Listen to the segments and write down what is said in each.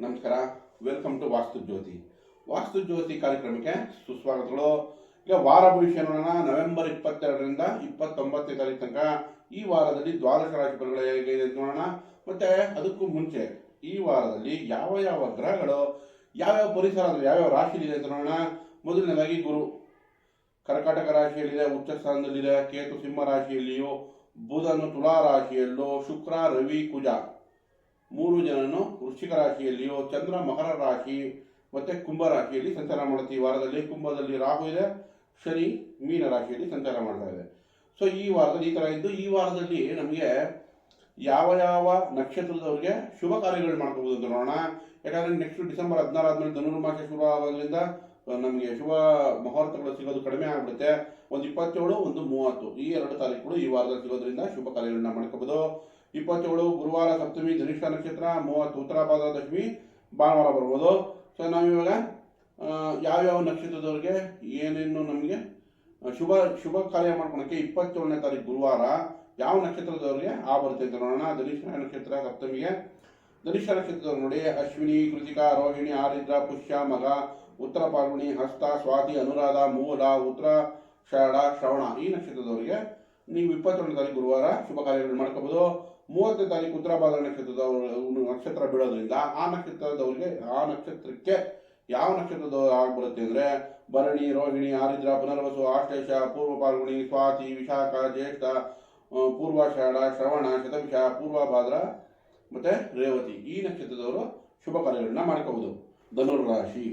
ನಮಸ್ಕಾರ. Welcome to ವಾಸ್ತು ಜ್ಯೋತಿ ವಾಸ್ತು ಜ್ಯೋತಿ ಕಾರ್ಯಕ್ರಮಕ್ಕೆ ಸುಸ್ವಾಗತಗಳು. ಈಗ ವಾರ ಭವಿಷ್ಯ ನೋಡೋಣ. ನವೆಂಬರ್ ಇಪ್ಪತ್ತೆರಡರಿಂದ ಇಪ್ಪತ್ತೊಂಬತ್ತನೇ ತಾರೀಕು ತನಕ ಈ ವಾರದಲ್ಲಿ ದ್ವಾದಶ ರಾಶಿ ಫಲಗಳು ಹೇಗಿದೆ ನೋಡೋಣ. ಮತ್ತೆ ಅದಕ್ಕೂ ಮುಂಚೆ ಈ ವಾರದಲ್ಲಿ ಯಾವ ಯಾವ ಗ್ರಹಗಳು ಯಾವ್ಯಾವ ಪರಿಸರ ಯಾವ್ಯಾವ ರಾಶಿಯಲ್ಲಿದೆ ಅಂತ ನೋಡೋಣ. ಮೊದಲನೇದಾಗಿ ಗುರು. ಕರ್ಕಾಟಕ ರಾಶಿಯಲ್ಲಿದೆ, ಉಚ್ಚ ಸ್ಥಾನದಲ್ಲಿದೆ. ಕೇತು ಸಿಂಹ ರಾಶಿಯಲ್ಲಿಯೂ, ಬುಧನು ತುಲಾ ರಾಶಿಯಲ್ಲೂ, ಶುಕ್ರ, ರವಿ, ಕುಜ. ಮೂರು ಜನನು ವೃಶ್ಚಿಕ ರಾಶಿಯಲ್ಲಿಯೋ ಚಂದ್ರ ಮಕರ ರಾಶಿ ಮತ್ತೆ ಕುಂಭ ರಾಶಿಯಲ್ಲಿ ಸಂಚಾರ ಮಾಡುತ್ತೆ. ಈ ವಾರದಲ್ಲಿ ಕುಂಭದಲ್ಲಿ ರಾಹು ಇದೆ, ಶನಿ ಮೀನ ರಾಶಿಯಲ್ಲಿ ಸಂಚಾರ ಮಾಡ್ತಾ ಇದೆ. ಸೊ ಈ ವಾರದಲ್ಲಿ ಈ ಥರ ಇದ್ದು ಈ ವಾರದಲ್ಲಿ ನಮಗೆ ಯಾವ ಯಾವ ನಕ್ಷತ್ರದವ್ರಿಗೆ ಶುಭ ಕಾರ್ಯಗಳು ಮಾಡ್ಕೋಬಹುದು ಅಂತ ನೋಡೋಣ. ಯಾಕಂದ್ರೆ ನೆಕ್ಸ್ಟ್ ಡಿಸೆಂಬರ್ ಹದಿನಾರು ಆದ್ಮೇಲೆ ಧನುರ್ಮಾಸ ಶುರು ಆಗೋದ್ರಿಂದ ನಮಗೆ ಶುಭ ಮುಹೂರ್ತಗಳು ಸಿಗೋದು ಕಡಿಮೆ ಆಗ್ಬಿಡುತ್ತೆ. ಒಂದು ಇಪ್ಪತ್ತೇಳು, ಒಂದು ಮೂವತ್ತು ಈ ಎರಡು ತಾರೀಕುಗಳು ಈ ವಾರದಲ್ಲಿ ಸಿಗೋದ್ರಿಂದ ಶುಭ ಕಾರ್ಯಗಳನ್ನ ಮಾಡ್ಕೋಬಹುದು ಇಪ್ಪತ್ತೇಳು, ಗುರುವಾರ ಸಪ್ತಮಿ ಧನಿಷ್ಠ ನಕ್ಷತ್ರ, ಮೂವತ್ತು, ಉತ್ತರ ಪಾದ ದಶಮಿ, ಭಾನುವಾರ ಬರ್ಬೋದು. ಸೊ ನಾವಿವಾಗ ಯಾವ್ಯಾವ ನಕ್ಷತ್ರದವ್ರಿಗೆ ಏನೇನು ನಮಗೆ ಶುಭ ಶುಭ ಕಾರ್ಯ ಮಾಡ್ಕೊಳಕ್ಕೆ ಇಪ್ಪತ್ತೇಳನೇ ತಾರೀಕು ಗುರುವಾರ ಯಾವ ನಕ್ಷತ್ರದವ್ರಿಗೆ ಆ ಬರುತ್ತೆ ಅಂತ ನೋಡೋಣ. ಧನಿಷ್ಠ ನಕ್ಷತ್ರ ಸಪ್ತಮಿಗೆ. ಧನಿಷ್ಠ ನಕ್ಷತ್ರದವ್ರು ನೋಡಿ, ಅಶ್ವಿನಿ, ಕೃತಿಕಾ, ರೋಹಿಣಿ, ಆರಿದ್ರ, ಪುಷ್ಯ, ಮಗ, ಉತ್ತರ ಪಾರ್ವಣಿ, ಹಸ್ತ, ಸ್ವಾತಿ, ಅನುರಾಧ, ಮೂಲ, ಉತ್ತರ ಷಾಢ ಶ್ರವಣ ಈ ನಕ್ಷತ್ರದವರಿಗೆ ನೀವು ಇಪ್ಪತ್ತೊಂದು ತಾರೀಕು ಗುರುವಾರ ಶುಭ ಕಾರ್ಯಗಳು ಮಾಡ್ಕೋಬಹುದು ಮೂವತ್ತನೇ ತಾರೀಕು ಉತ್ತರ ಭಾದ ನಕ್ಷತ್ರದವರು ನಕ್ಷತ್ರ ಬೀಳೋದ್ರಿಂದ ಆ ನಕ್ಷತ್ರದವರಿಗೆ, ಆ ನಕ್ಷತ್ರಕ್ಕೆ ಯಾವ ನಕ್ಷತ್ರದವರು ಆಗ್ಬಿಡುತ್ತೆ ಅಂದ್ರೆ ಭರಣಿ, ರೋಹಿಣಿ, ಆರಿದ್ರ, ಪುನರ್ವಸು, ಆಶ್ಲೇಷ, ಪೂರ್ವ ಪಾಲ್ಗುಣಿ, ಸ್ವಾತಿ, ವಿಶಾಖ, ಜ್ಯೇಷ್ಠ ಪೂರ್ವಾಷಾಢ ಶ್ರವಣ, ಶತವಿಷ ಪೂರ್ವಭಾದ್ರ ಮತ್ತೆ ರೇವತಿ. ಈ ನಕ್ಷತ್ರದವರು ಶುಭ ಕಾರ್ಯಗಳನ್ನ ಮಾಡ್ಕೋಬಹುದು ಧನುರ್ರಾಶಿ.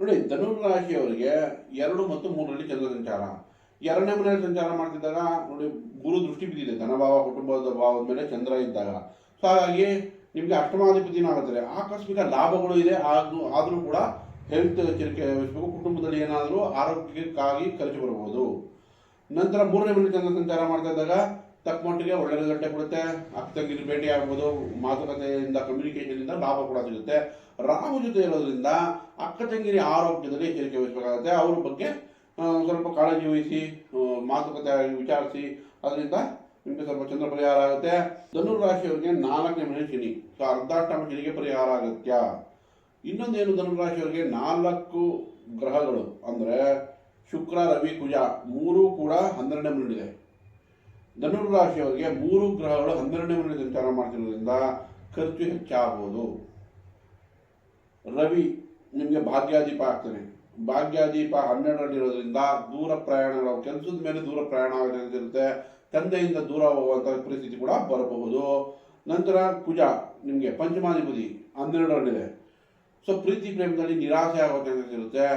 ನೋಡಿ, ಧನುರ್ರಾಶಿಯವರಿಗೆ ಎರಡು ಮತ್ತು ಮೂರರಲ್ಲಿ ಚಂದ್ರ ಸಂಚಾರ. ಎರಡನೇ ಮನೆಯಲ್ಲಿ ಸಂಚಾರ ಮಾಡ್ತಿದ್ದಾಗ ನೋಡಿ ಗುರು ದೃಷ್ಟಿ ಬಿದ್ದಿದೆ. ಧನಭಾವ, ಕುಟುಂಬದ ಭಾವದ ಮೇಲೆ ಚಂದ್ರ ಇದ್ದಾಗ. ಸೊ ಹಾಗಾಗಿ ನಿಮಗೆ ಅಷ್ಟಮಾಧಿಪತಿನೂ ಆಗುತ್ತದೆ. ಆಕಸ್ಮಿಕ ಲಾಭಗಳು ಇದೆ. ಆದರೂ ಆದರೂ ಕೂಡ ಹೆಲ್ತ್ ಎಚ್ಚರಿಕೆ ವಹಿಸಬೇಕು. ಕುಟುಂಬದಲ್ಲಿ ಏನಾದರೂ ಆರೋಗ್ಯಕ್ಕಾಗಿ ಖರ್ಚು ಬರಬಹುದು ನಂತರ ಮೂರನೇ ಮನೆ ಚಂದ್ರ ಸಂಚಾರ ಮಾಡ್ತಾ ಇದ್ದಾಗ ತಕ್ಕ ಮಟ್ಟಿಗೆ ಒಳ್ಳೆ ರಿಸಲ್ಟ್ ಕೊಡುತ್ತೆ. ಅಕ್ಕ ತಂಗಿರು ಭೇಟಿ ಆಗ್ಬೋದು. ಮಾತುಕತೆಯಿಂದ ಕಮ್ಯುನಿಕೇಶನ್ ಇಂದ ಲಾಭ ಕೂಡ ಸಿಗುತ್ತೆ. ರಾಹು ಜೊತೆ ಇರೋದ್ರಿಂದ ಅಕ್ಕ ತಂಗಿರಿ ಆರೋಗ್ಯದಲ್ಲಿ ಎಚ್ಚರಿಕೆ ವಹಿಸಬೇಕಾಗುತ್ತೆ. ಅವ್ರ ಬಗ್ಗೆ ಸ್ವಲ್ಪ ಕಾಳಜಿ ವಹಿಸಿ ಮಾತುಕತೆ ವಿಚಾರಿಸಿ, ಅದರಿಂದ ನಿಮಗೆ ಸ್ವಲ್ಪ ಚಂದ್ರ ಪರಿಹಾರ ಆಗುತ್ತೆ. ಧನುರ್ ರಾಶಿಯವರಿಗೆ ನಾಲ್ಕನೇ ಮನೆ ಶನಿ. ಸೊ, ಅರ್ಧಾಷ್ಟಮ ಶನಿಗೆ ಪರಿಹಾರ ಅಗತ್ಯ. ಇನ್ನೊಂದೇನು ಧನುರ್ ರಾಶಿಯವರಿಗೆ ನಾಲ್ಕು ಗ್ರಹಗಳು? ಅಂದರೆ ಶುಕ್ರ, ರವಿ, ಕುಜ ಮೂರು ಕೂಡ ಹನ್ನೆರಡನೇ ಮನೆಯಲ್ಲಿದೆ. ಧನುರ್ ರಾಶಿಯವರಿಗೆ ಮೂರು ಗ್ರಹಗಳು ಹನ್ನೆರಡನೇ ಮನೆಯಲ್ಲಿ ಸಂಚಾರ ಮಾಡ್ತಿರೋದ್ರಿಂದ ಖರ್ಚು ಹೆಚ್ಚಾಗಬಹುದು ರವಿ ನಿಮಗೆ ಭಾಗ್ಯಾದೀಪ ಆಗ್ತಾನೆ. ಭಾಗ್ಯಾದೀಪ ಹನ್ನೆರಡರಲ್ಲಿರೋದ್ರಿಂದ ದೂರ ಪ್ರಯಾಣಗಳು, ಕೆಲಸದ ಮೇಲೆ ದೂರ ಪ್ರಯಾಣ ಆಗೋದಿರುತ್ತೆ ತಂದೆಯಿಂದ ದೂರ ಹೋಗುವಂಥ ಪರಿಸ್ಥಿತಿ ಕೂಡ ಬರಬಹುದು. ನಂತರ ಕುಜ ನಿಮಗೆ ಪಂಚಮಾಧಿಪತಿ ಹನ್ನೆರಡರಲ್ಲಿದೆ. ಸೊ ಪ್ರೀತಿ ಪ್ರೇಮದಲ್ಲಿ ನಿರಾಸೆ ಆಗೋ ಚಾನ್ಸಸ್ ಇರುತ್ತೆ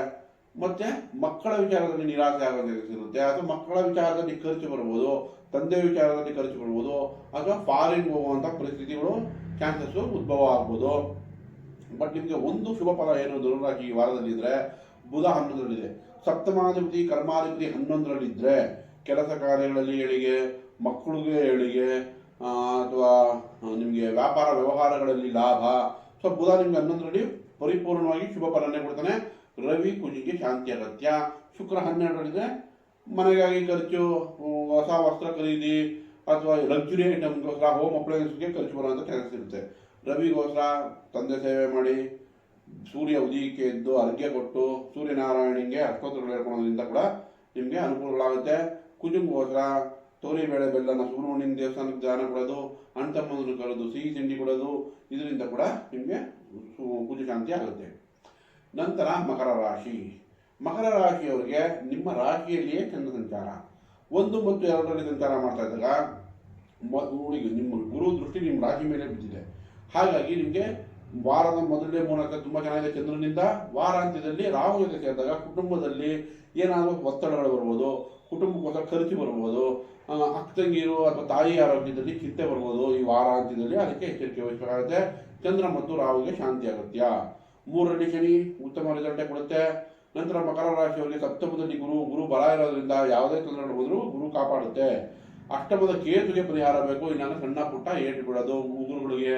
ಮತ್ತೆ ಮಕ್ಕಳ ವಿಚಾರದಲ್ಲಿ ನಿರಾಸೆ ಆಗೋ ಚಾನ್ಸಸ್ ಇರುತ್ತೆ ಅಥವಾ ಮಕ್ಕಳ ವಿಚಾರದಲ್ಲಿ ಖರ್ಚು ಬರ್ಬೋದು, ತಂದೆ ವಿಚಾರದಲ್ಲಿ ಖರ್ಚು ಬರ್ಬೋದು, ಅಥವಾ ಫಾರಿನ್ ಹೋಗುವಂಥ ಪರಿಸ್ಥಿತಿಗಳು ಚಾನ್ಸಸ್ ಉದ್ಭವ ಆಗ್ಬೋದು. ಬಟ್ ನಿಮಗೆ ಒಂದು ಶುಭ ಫಲ ಏನು ಧನುರಾಶಿ ಈ ವಾರದಲ್ಲಿ ಇದ್ರೆ ಬುಧ ಹನ್ನೊಂದರಲ್ಲಿದೆ. ಸಪ್ತಮಾಧಿಪತಿ, ಕರ್ಮಾಧಿಪತಿ ಹನ್ನೊಂದರಲ್ಲಿದ್ದರೆ ಕೆಲಸ ಕಾರ್ಯಗಳಲ್ಲಿ ಏಳಿಗೆ, ಮಕ್ಕಳಿಗೆ ಏಳಿಗೆ ಅಥವಾ ನಿಮಗೆ ವ್ಯಾಪಾರ ವ್ಯವಹಾರಗಳಲ್ಲಿ ಲಾಭ. ಸೊ, ಬುಧ ನಿಮ್ಗೆ ಹನ್ನೊಂದರಲ್ಲಿ ಪರಿಪೂರ್ಣವಾಗಿ ಶುಭ ಫಲನೆ ಕೊಡ್ತಾನೆ. ರವಿ ಕುಜಿಗೆ ಶಾಂತಿ ಅಗತ್ಯ. ಶುಕ್ರ ಹನ್ನೆರಡರಲ್ಲಿದೆ ಮನೆಗಾಗಿ ಖರ್ಚು ಹೊಸ ವಸ್ತ್ರ ಖರೀದಿ ಅಥವಾ ಲಕ್ಸುರಿ ಐಟಮ್ಗೋಸ್ಕರ ಹೋಮ್ ಅಪ್ಲಯನ್ಸ್ಗೆ ಖರ್ಚು ಬರುವಂಥ ಚಾನ್ಸಸ್ ಇರುತ್ತೆ. ರವಿಗೋಸ್ಕರ ತಂದೆ ಸೇವೆ ಮಾಡಿ ಸೂರ್ಯ ಉದಯಕ್ಕೆ ಎದ್ದು ಅರ್ಘ್ಯ ಕೊಟ್ಟು ಸೂರ್ಯನಾರಾಯಣಿಗೆ ಅಷ್ಟೋತ್ರಗಳು ಹೇಳ್ಕೊಳ್ಳೋದ್ರಿಂದ ಕೂಡ ನಿಮಗೆ ಅನುಕೂಲಗಳಾಗುತ್ತೆ. ಕುಜುಂಗೋಸ್ಕರ ತೋರಿ ಬೇಳೆ ಬೆಲ್ಲನ ಸುಬ್ರಹ್ಮಣ್ಯನ ದೇವಸ್ಥಾನಕ್ಕೆ ದಾನ ಕೊಡೋದು ಅಣ್ಣ ಕರೆದು ಸಿಹಿ ತಿಂಡಿ ಕೊಡೋದು, ಇದರಿಂದ ಕೂಡ ನಿಮಗೆ ಕುಜ ಶಾಂತಿ ಆಗುತ್ತೆ. ನಂತರ ಮಕರ ರಾಶಿ. ಮಕರ ರಾಶಿಯವರಿಗೆ ನಿಮ್ಮ ರಾಶಿಯಲ್ಲಿಯೇ ಚಂದ್ರ ಸಂಚಾರ. ಒಂದು ಮತ್ತು ಎರಡರಲ್ಲಿ ಸಂಚಾರ ಮಾಡ್ತಾ ಇದ್ದಾಗ ನಿಮ್ಮ ಗುರು ದೃಷ್ಟಿ ನಿಮ್ಮ ರಾಶಿ ಮೇಲೆ ಬಿದ್ದಿದೆ. ಹಾಗಾಗಿ ನಿಮಗೆ ವಾರದ ಮೊದಲನೇ ಮೂಲಕ ತುಂಬ ಚೆನ್ನಾಗಿದೆ ಚಂದ್ರನಿಂದ. ವಾರಾಂತ್ಯದಲ್ಲಿ ರಾಹು ಜೊತೆ ಸೇರಿದಾಗ ಕುಟುಂಬದಲ್ಲಿ ಏನಾದರೂ ಒತ್ತಡಗಳು ಬರ್ಬೋದು ಕುಟುಂಬಕ್ಕೋಸ್ಕರ ಖರ್ಚು ಬರ್ಬೋದು ಆ, ಅಕ್ಕ ತಂಗಿರು ಅಥವಾ ತಾಯಿ ಆರೋಗ್ಯದಲ್ಲಿ ಚಿಂತೆ ಬರ್ಬೋದು ಈ ವಾರಾಂತ್ಯದಲ್ಲಿ ಅದಕ್ಕೆ ಎಚ್ಚರಿಕೆ ವಹಿಸಬೇಕಾಗುತ್ತೆ ಚಂದ್ರ ಮತ್ತು ರಾಹುಗೆ ಶಾಂತಿ ಅಗತ್ಯ. ಮೂರರಲ್ಲಿ ಶನಿ ಉತ್ತಮ ರಿಸಲ್ಟೇ ಕೊಡುತ್ತೆ. ನಂತರ ಮಕರ ರಾಶಿಯವರಿಗೆ ಸಪ್ತಮದಲ್ಲಿ ಗುರು ಗುರು ಬಲ ಇರೋದ್ರಿಂದ ಯಾವುದೇ ತೊಂದರೆಗಳು ಬಂದರೂ ಗುರು ಕಾಪಾಡುತ್ತೆ. ಅಷ್ಟಮದ ಕೇತುಗೆ ಪರಿಹಾರ ಬೇಕು. ಇಲ್ಲಾಂದ್ರೆ ಸಣ್ಣ ಪುಟ್ಟ ಏಟು ಬಿಡೋದು, ಉಗುರುಗಳಿಗೆ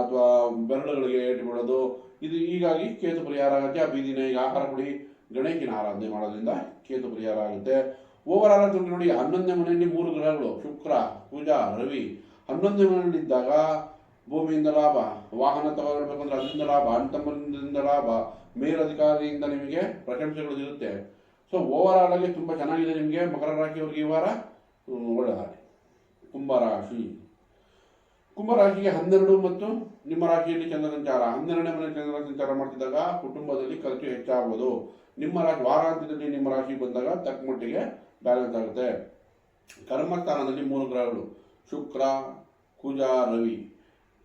ಅಥವಾ ಬೆರಳುಗಳಿಗೆ ಏಟು ಬಿಡೋದು. ಇದು ಹೀಗಾಗಿ ಕೇತು ಪರಿಹಾರ ಆಗುತ್ತೆ. ಆ ಬೀದಿನ ಈಗ ಆಹಾರ ಕೊಡಿ. ಗಣೇಶನ ಆರಾಧನೆ ಮಾಡೋದ್ರಿಂದ ಕೇತು ಪರಿಹಾರ ಆಗುತ್ತೆ. ಓವರ್ ಆಲ್ ಅಂತ ನೋಡಿ, ಹನ್ನೊಂದನೇ ಮನೆಯಲ್ಲಿ ಮೂರು ಗ್ರಹಗಳು. ಶುಕ್ರ, ಪೂಜಾ, ರವಿ. ಹನ್ನೊಂದನೇ ಮನೆಯಲ್ಲಿ ಇದ್ದಾಗ ಭೂಮಿಯಿಂದ ಲಾಭ, ವಾಹನ ತಗೊಳ್ಬೇಕಂದ್ರೆ ಅದರಿಂದ ಲಾಭ ಅಣ್ಣ ಲಾಭ, ಮೇಲಧಿಕಾರಿಯಿಂದ ನಿಮಗೆ ಪ್ರಶಂಸೆಗಳು ಇರುತ್ತೆ. ಸೊ ಓವರ್ ಆಲ್ ಆಗಿ ತುಂಬ ಚೆನ್ನಾಗಿದೆ ನಿಮಗೆ. ಮಕರ ರಾಶಿಯವರಿಗೆ ಈ ವಾರ ರಾಶಿ ಕುಂಭರಾಶಿ. ಕುಂಭರಾಶಿಗೆ ಹನ್ನೆರಡು ಮತ್ತು ನಿಮ್ಮ ರಾಶಿಯಲ್ಲಿ ಚಂದ್ರ ಸಂಚಾರ ಹನ್ನೆರಡನೇ ಮನೆ ಚಂದ್ರ ಸಂಚಾರ ಮಾಡ್ತಿದ್ದಾಗ ಕುಟುಂಬದಲ್ಲಿ ಖರ್ಚು ಹೆಚ್ಚಾಗುವುದು ನಿಮ್ಮ ರಾಶಿ ವಾರಾಂತ್ಯದಲ್ಲಿ ನಿಮ್ಮ ರಾಶಿ ಬಂದಾಗ ತಕ್ಕಮಟ್ಟಿಗೆ ಬ್ಯಾಲೆನ್ಸ್ ಆಗುತ್ತೆ. ಕರ್ಮಸ್ಥಾನದಲ್ಲಿ ಮೂರು ಗ್ರಹಗಳು. ಶುಕ್ರ, ಕುಜ, ರವಿ.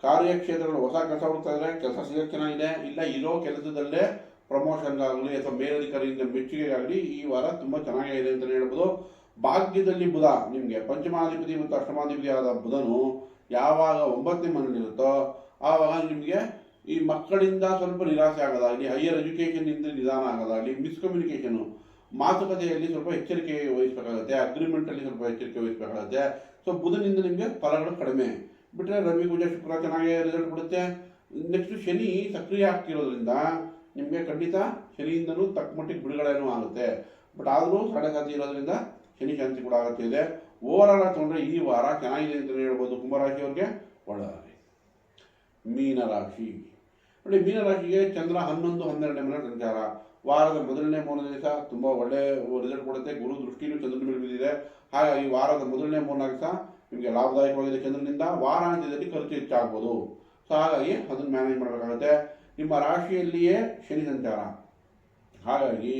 ಕಾರ್ಯಕ್ಷೇತ್ರಗಳು ಹೊಸ ಕೆಲಸ ಹುಡುಕ್ತಾ ಇದ್ರೆ ಕೆಲಸ ಸಿಗೋ ಚೆನ್ನಾಗಿದೆ. ಇಲ್ಲ, ಇರೋ ಕೆಲಸದಲ್ಲೇ ಪ್ರಮೋಷನ್ ಆಗಲಿ ಅಥವಾ ಮೇಲಧಿಕಾರಿಯಿಂದ ಮೆಚ್ಚುಗೆಗಾಗಲಿ ಈ ವಾರ ತುಂಬ ಚೆನ್ನಾಗಿದೆ ಅಂತಲೇ ಹೇಳ್ಬೋದು. ಭಾಗ್ಯದಲ್ಲಿ ಬುಧ. ನಿಮಗೆ ಪಂಚಮಾಧಿಪತಿ ಮತ್ತು ಅಷ್ಟಮಾಧಿಪತಿ ಆದ ಬುಧನು ಯಾವಾಗ ಒಂಬತ್ತನೇ ಮನೆಯಲ್ಲಿರುತ್ತೋ ಆವಾಗ ನಿಮಗೆ ಈ ಮಕ್ಕಳಿಂದ ಸ್ವಲ್ಪ ನಿರಾಸೆ ಆಗೋದಾಗಲಿ ಹೈಯರ್ ಎಜುಕೇಷನ್ನಿಂದ ನಿಧಾನ ಆಗೋದಾಗಲಿ ಮಿಸ್ಕಮ್ಯುನಿಕೇಷನು ಮಾತುಕತೆಯಲ್ಲಿ ಸ್ವಲ್ಪ ಎಚ್ಚರಿಕೆ ವಹಿಸಬೇಕಾಗುತ್ತೆ ಅಗ್ರಿಮೆಂಟಲ್ಲಿ ಸ್ವಲ್ಪ ಎಚ್ಚರಿಕೆ ವಹಿಸಬೇಕಾಗುತ್ತೆ. ಸೊ ಬುಧನಿಂದ ನಿಮಗೆ ಫಲಗಳು ಕಡಿಮೆ. ಬಿಟ್ಟರೆ ರವಿ ಪೂಜೆ ಶುಕ್ರ ಚೆನ್ನಾಗಿ ರಿಸಲ್ಟ್ ಕೊಡುತ್ತೆ. ನೆಕ್ಸ್ಟ್ ಶನಿ ಸಕ್ರಿಯ ಆಗ್ತಿರೋದ್ರಿಂದ ನಿಮಗೆ ಖಂಡಿತ ಶನಿಯಿಂದನೂ ತಕ್ಕ ಮಟ್ಟಿಗೆ ಬಿಡುಗಡೆನೂ ಆಗುತ್ತೆ. ಬಟ್ ಆದರೂ ಸಡಗತಿ ಇರೋದ್ರಿಂದ ಶನಿ ಶಾಂತಿ ಕೂಡ ಆಗುತ್ತೆ ಇದೆ. ಓವರ್ ಆಲ್ ತೊಗೊಂಡ್ರೆ ಈ ವಾರ ಚೆನ್ನಾಗಿದೆ ಅಂತಲೇ ಹೇಳ್ಬೋದು ಕುಂಭರಾಶಿಯವ್ರಿಗೆ. ಒಳ್ಳೆಯದಾಗಲಿ ಮೀನರಾಶಿ. ನೋಡಿ, ಮೀನರಾಶಿಗೆ ಚಂದ್ರ ಹನ್ನೊಂದು, ಹನ್ನೆರಡನೇ ಮನೆ ಸಂಚಾರ. ವಾರದ ಮೊದಲನೇ ಮೂರನೇ ದಿವಸ ತುಂಬ ಒಳ್ಳೆ ರಿಸಲ್ಟ್ ಕೊಡುತ್ತೆ. ಗುರು ದೃಷ್ಟಿಯೂ ಚಂದ್ರನ ಮೇಲೆ ಬಿದ್ದಿದೆ ಹಾಗಾಗಿ ವಾರದ ಮೊದಲನೇ ಮೂರನೇ ದಿವಸ ನಿಮಗೆ ಲಾಭದಾಯಕವಾಗಿದೆ ಚಂದ್ರನಿಂದ. ವಾರಾಂತ್ಯದಲ್ಲಿ ಖರ್ಚು ಹೆಚ್ಚಾಗ್ಬೋದು. ಸೊ ಹಾಗಾಗಿ ಅದನ್ನು ಮ್ಯಾನೇಜ್ ಮಾಡಬೇಕಾಗುತ್ತೆ. ನಿಮ್ಮ ರಾಶಿಯಲ್ಲಿಯೇ ಶನಿ ಸಂಚಾರ. ಹಾಗಾಗಿ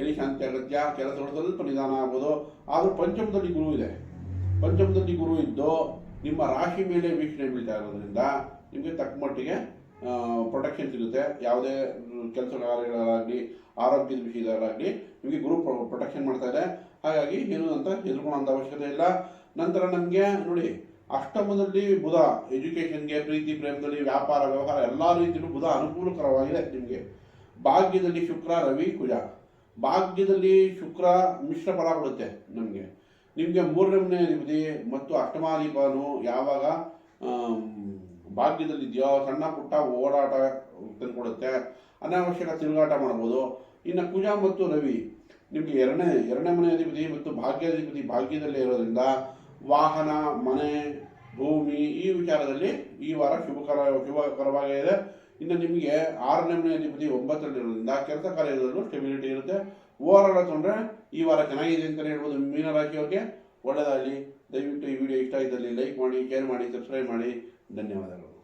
ಶನಿ ಶಾಂತಿ ಅಗತ್ಯ ಕೆಲಸಗಳು ಸ್ವಲ್ಪ ನಿಧಾನ ಆಗ್ಬೋದು. ಆದರೂ ಪಂಚಮದಲ್ಲಿ ಗುರು ಇದೆ. ಪಂಚಮದಲ್ಲಿ ಗುರು ಇದ್ದು ನಿಮ್ಮ ರಾಶಿ ಮೇಲೆ ವೀಕ್ಷಣೆ ಬೀಳ್ತಾ ಇರೋದ್ರಿಂದ ನಿಮಗೆ ತಕ್ಕ ಮಟ್ಟಿಗೆ ಪ್ರೊಟೆಕ್ಷನ್ ಸಿಗುತ್ತೆ. ಯಾವುದೇ ಕೆಲಸ ಕಾರ್ಯಗಳಾಗಲಿ, ಆರೋಗ್ಯದ ವಿಷಯದಲ್ಲಾಗಲಿ ನಿಮಗೆ ಗುರು ಪ್ರೊಟೆಕ್ಷನ್ ಮಾಡ್ತಾ ಇದೆ. ಹಾಗಾಗಿ ಏನು ಅಂತ ಹೆದರ್ಕೊಳ್ಳೋಂಥ ಅವಶ್ಯಕತೆ ಇಲ್ಲ. ನಂತರ ನಮಗೆ ನೋಡಿ, ಅಷ್ಟಮದಲ್ಲಿ ಬುಧ ಎಜುಕೇಷನ್ಗೆ, ಪ್ರೀತಿ ಪ್ರೇಮದಲ್ಲಿ, ವ್ಯಾಪಾರ, ವ್ಯವಹಾರ ಎಲ್ಲ ರೀತಿಯಲ್ಲೂ ಬುಧ ಅನುಕೂಲಕರವಾಗಿದೆ ನಿಮಗೆ. ಭಾಗ್ಯದಲ್ಲಿ ಶುಕ್ರ, ರವಿ, ಕುಜ. ಭಾಗ್ಯದಲ್ಲಿ ಶುಕ್ರ ಮಿಶ್ರ ಫಲ ಕೊಡುತ್ತೆ ನಮಗೆ. ನಿಮಗೆ ಮೂರನೇ ಅಧಿಪತಿ ಮತ್ತು ಅಷ್ಟಮಾಧಿಪನು ಯಾವಾಗ ಭಾಗ್ಯದಲ್ಲಿ ಇದೆಯೋ, ಸಣ್ಣ ಪುಟ್ಟ ಓಡಾಟ ತಂದುಕೊಡುತ್ತೆ, ಅನಾವಶ್ಯಕ ತಿರುಗಾಟ ಮಾಡ್ಬೋದು. ಇನ್ನು ಕುಜ ಮತ್ತು ರವಿ, ನಿಮಗೆ ಎರಡನೇ ಎರಡನೇ ಮನೆ ಅಧಿಪತಿ ಮತ್ತು ಭಾಗ್ಯಾಧಿಪತಿ ಭಾಗ್ಯದಲ್ಲೇ ಇರೋದ್ರಿಂದ ವಾಹನ, ಮನೆ, ಭೂಮಿ ಈ ವಿಚಾರದಲ್ಲಿ ಈ ವಾರ ಶುಭಕರ ಶುಭಕರವಾಗಿದೆ ಇನ್ನು ನಿಮಗೆ ಆರನೇ ಮನೆ ಅಧಿಪತಿ ಒಂಬತ್ತರಲ್ಲಿರೋದ್ರಿಂದ ಕೆಲಸ ಕಾರ್ಯದಲ್ಲೂ ಸ್ಟೆಬಿಲಿಟಿ ಇರುತ್ತೆ. ಓವರ್ ಆಲ್ ತೊಗೊಂಡ್ರೆ ಈ ವಾರ ಚೆನ್ನಾಗಿದೆ ಅಂತಲೇ ಹೇಳ್ಬೋದು. ಮೀನರಾಶಿಯವ್ರಿಗೆ ಒಳ್ಳೆಯದಾಗಲಿ ದಯವಿಟ್ಟು ಈ ವಿಡಿಯೋ ಇಷ್ಟ ಇದ್ದಲ್ಲಿ ಲೈಕ್ ಮಾಡಿ ಶೇರ್ ಮಾಡಿ ಸಬ್ಸ್ಕ್ರೈಬ್ ಮಾಡಿ. ಧನ್ಯವಾದಗಳು.